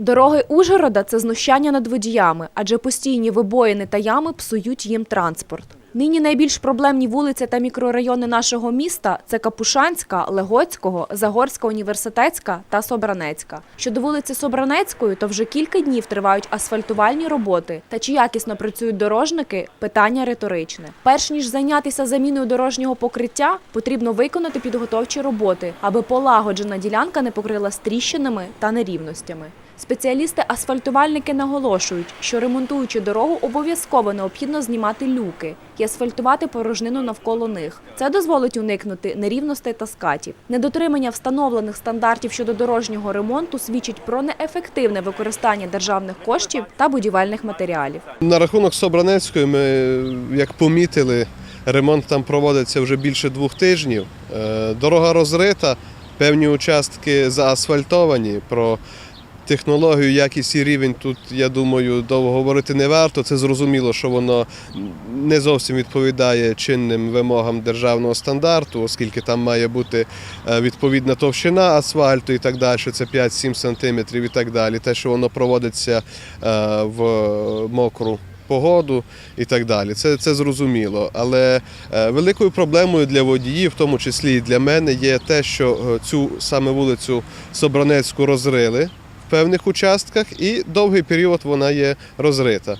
Дороги Ужгорода це знущання над водіями, адже постійні вибоїни та ями псують їм транспорт. Нині найбільш проблемні вулиці та мікрорайони нашого міста це Капушанська, Легоцького, Загорська університетська та Собранецька. Щодо вулиці Собранецької, то вже кілька днів тривають асфальтувальні роботи. Та чи якісно працюють дорожники питання риторичне. Перш ніж зайнятися заміною дорожнього покриття, потрібно виконати підготовчі роботи, аби полагоджена ділянка не покрила тріщинами та нерівностями. Спеціалісти-асфальтувальники наголошують, що ремонтуючи дорогу, обов'язково необхідно знімати люки і асфальтувати порожнину навколо них. Це дозволить уникнути нерівностей та скатів. Недотримання встановлених стандартів щодо дорожнього ремонту свідчить про неефективне використання державних коштів та будівельних матеріалів. На рахунок Собранецької ми, як помітили, ремонт там проводиться вже більше двох тижнів. Е, Дорога розрита, певні участки заасфальтовані. Про технологію, якість і рівень тут, я думаю, довго говорити не варто. Це зрозуміло, що воно не зовсім відповідає чинним вимогам державного стандарту, оскільки там має бути е, відповідна товщина асфальту і так далі. Це 5-7 сантиметрів і так далі. Те, що воно проводиться е, в мокру погоду і так далі. Це, це зрозуміло. Але е, великою проблемою для водіїв, в тому числі і для мене, є те, що цю саме вулицю Собранецьку розрили певних участках, і довгий період вона є розрита.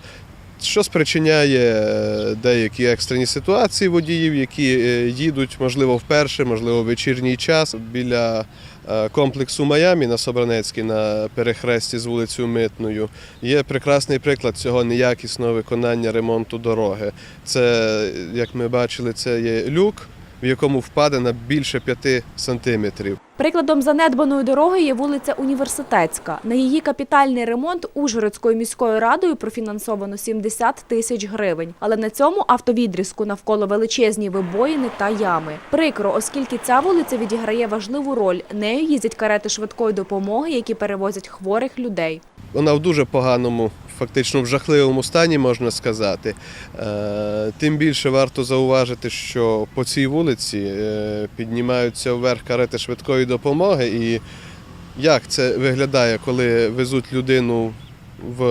Що спричиняє е, деякі екстрені ситуації водіїв, які е, їдуть, можливо, вперше, можливо, в вечірній час біля е, комплексу Майамі на Собранецькій на перехресті з вулицею Митною. Є прекрасний приклад цього неякісного виконання ремонту дороги. Це, як ми бачили, це є люк, в якому впаде на більше 5 сантиметрів. Прикладом занедбаної дороги є вулиця Університетська. На її капітальний ремонт Ужгородською міською радою профінансовано 70 тисяч гривень. Але на цьому автовідрізку навколо величезні вибоїни та ями. Прикро, оскільки ця вулиця відіграє важливу роль. Нею їздять карети швидкої допомоги, які перевозять хворих людей. Вона в дуже поганому, фактично в жахливому стані, можна сказати. Е, Тим більше варто зауважити, що по цій вулиці е, піднімаються вверх карети швидкої допомоги. І як це виглядає, коли везуть людину в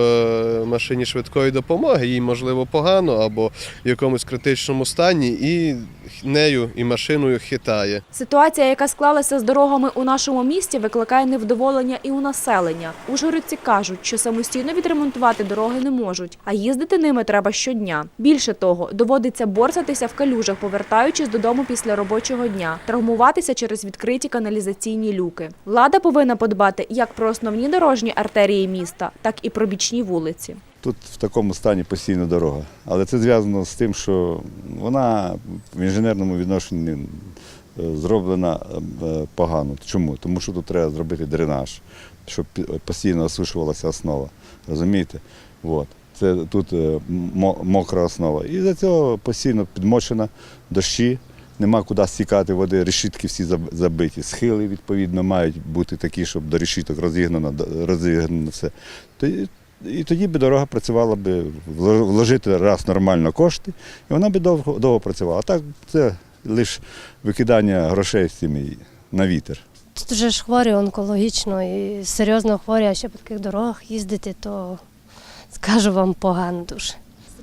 машині швидкої допомоги, їй можливо погано або в якомусь критичному стані, і нею і машиною хитає. Ситуація, яка склалася з дорогами у нашому місті, викликає невдоволення і у населення. Ужгородці кажуть, що самостійно відремонтувати дороги не можуть, а їздити ними треба щодня. Більше того, доводиться борсатися в калюжах, повертаючись додому після робочого дня, травмуватися через відкриті каналізаційні люки. Влада повинна подбати як про основні дорожні артерії міста, так і про бічні вулиці. Тут в такому стані постійна дорога. Але це зв'язано з тим, що вона в інженерному відношенні е, зроблена е, погано. Чому? Тому що тут треба зробити дренаж, щоб постійно осушувалася основа. Розумієте? От. Це тут е, мокра основа. І за цього постійно підмочена дощі. Нема куди стікати води, решітки всі забиті. Схили, відповідно, мають бути такі, щоб до решіток розігнано, розігнано все. І тоді би дорога працювала би, вложити раз нормально кошти, і вона би довго, довго працювала. А так це лише викидання грошей з цими на вітер. Тут вже ж хворі онкологічно і серйозно хворі, а ще по таких дорогах їздити, то скажу вам погано дуже.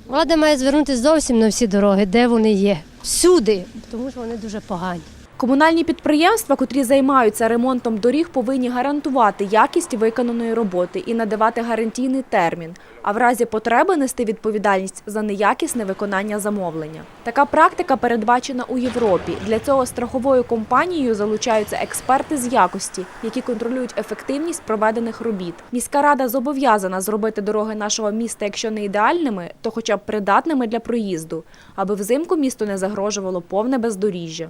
Влада має звернутися зовсім на всі дороги, де вони є. Всюди, тому що вони дуже погані. Комунальні підприємства, котрі займаються ремонтом доріг, повинні гарантувати якість виконаної роботи і надавати гарантійний термін, а в разі потреби нести відповідальність за неякісне виконання замовлення. Така практика передбачена у Європі. Для цього страховою компанією залучаються експерти з якості, які контролюють ефективність проведених робіт. Міська рада зобов'язана зробити дороги нашого міста, якщо не ідеальними, то хоча б придатними для проїзду, аби взимку місту не загрожувало повне бездоріжжя.